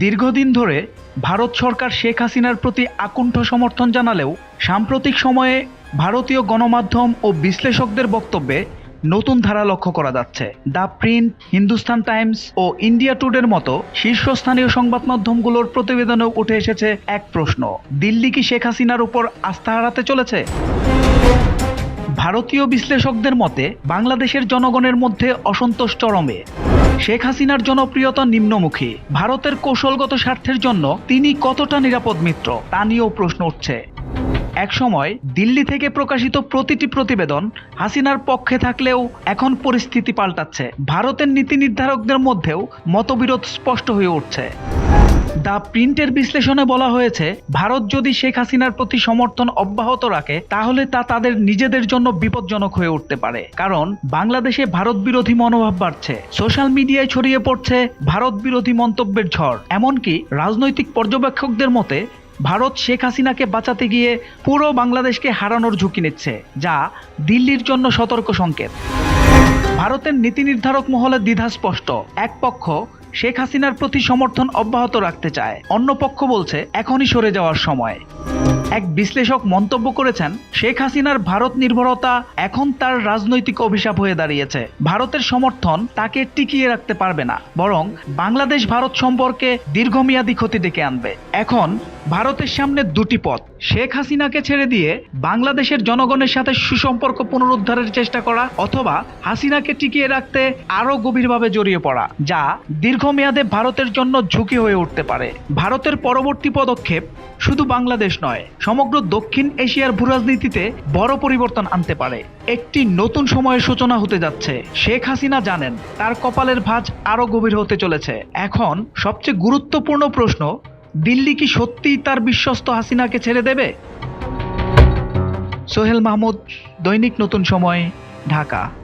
দীর্ঘদিন ধরে ভারত সরকার শেখ হাসিনার প্রতি আকুণ্ঠ সমর্থন জানালেও সাম্প্রতিক সময়ে ভারতীয় গণমাধ্যম ও বিশ্লেষকদের বক্তব্যে নতুন ধারা লক্ষ্য করা যাচ্ছে। দ্য প্রিন্ট, হিন্দুস্তান টাইমস ও ইন্ডিয়া টুডের মতো শীর্ষস্থানীয় সংবাদ মাধ্যমগুলোর প্রতিবেদনেও উঠে এসেছে এক প্রশ্ন, দিল্লি কি শেখ হাসিনার উপর আস্থা হারাতে চলেছে? ভারতীয় বিশ্লেষকদের মতে, বাংলাদেশের জনগণের মধ্যে অসন্তোষ চরমে। শেখ হাসিনার জনপ্রিয়তা নিম্নমুখী। ভারতের কৌশলগত স্বার্থের জন্য তিনি কতটা নিরাপদ মিত্র, তা নিয়েও প্রশ্ন উঠছে। একসময় দিল্লি থেকে প্রকাশিত প্রতিটি প্রতিবেদন হাসিনার পক্ষে থাকলেও এখন পরিস্থিতি পাল্টাচ্ছে। ভারতের নীতি নির্ধারকদের মধ্যেও মতবিরোধ স্পষ্ট হয়ে উঠছে। দ্য প্রিন্টের বিশ্লেষণে বলা হয়েছে, ভারত যদি শেখ হাসিনার প্রতি সমর্থন অব্যাহত রাখে, তাহলে তা তাদের নিজেদের জন্য বিপজ্জনক হয়ে উঠতে পারে। কারণ, বাংলাদেশে ভারত বিরোধী মনোভাব বাড়ছে, সোশ্যাল মিডিয়ায় ছড়িয়ে পড়ছে ভারত বিরোধী মন্তব্যের ঝড়। এমনকি, রাজনৈতিক পর্যবেক্ষকদের মতে, ভারত শেখ হাসিনাকে বাঁচাতে গিয়ে পুরো বাংলাদেশকে হারানোর ঝুঁকি নিচ্ছে, যা দিল্লির জন্য সতর্ক সংকেত। ভারতের নীতি নির্ধারক মহলে দ্বিধা স্পষ্ট। এক পক্ষ শেখ হাসিনার প্রতি সমর্থন অব্যাহত রাখতে চায়। অন্য পক্ষ বলছে এখনই সরে যাওয়ার সময়। এক বিশ্লেষক মন্তব্য করেছেন, শেখ হাসিনার ভারত নির্ভরতা এখন তার রাজনৈতিক অভিশাপ হয়ে দাঁড়িয়েছে। ভারতের সমর্থন তাকে টিকিয়ে রাখতে পারবে না, বরং বাংলাদেশ ভারত সম্পর্কে দীর্ঘমেয়াদী ক্ষতি ডেকে আনবে। এখন ভারতের সামনে দুটি পথ, শেখ হাসিনাকে ছেড়ে দিয়ে বাংলাদেশের জনগণের সাথে সুসম্পর্ক পুনরুদ্ধারের চেষ্টা করা অথবা হাসিনাকে টিকিয়ে রাখতে আরও গভীরভাবে জড়িয়ে পড়া, যা দীর্ঘমেয়াদে ভারতের জন্য ঝুঁকি হয়ে উঠতে পারে। ভারতের পরবর্তী পদক্ষেপ শুধু বাংলাদেশ নয় সমগ্র দক্ষিণ এশিয়ার ভূরাজনীতিতে বড় পরিবর্তন আনতে পারে। একটি নতুন সময়ের সূচনা হতে যাচ্ছে। শেখ হাসিনা জানেন, তার কপালের ভাঁজ আরও গভীর হতে চলেছে। এখন সবচেয়ে গুরুত্বপূর্ণ প্রশ্ন, দিল্লি কি সত্যিই তার বিশ্বস্ত হাসিনাকে ছেড়ে দেবে? সোহেল মাহমুদ, দৈনিক নতুন সময়, ঢাকা।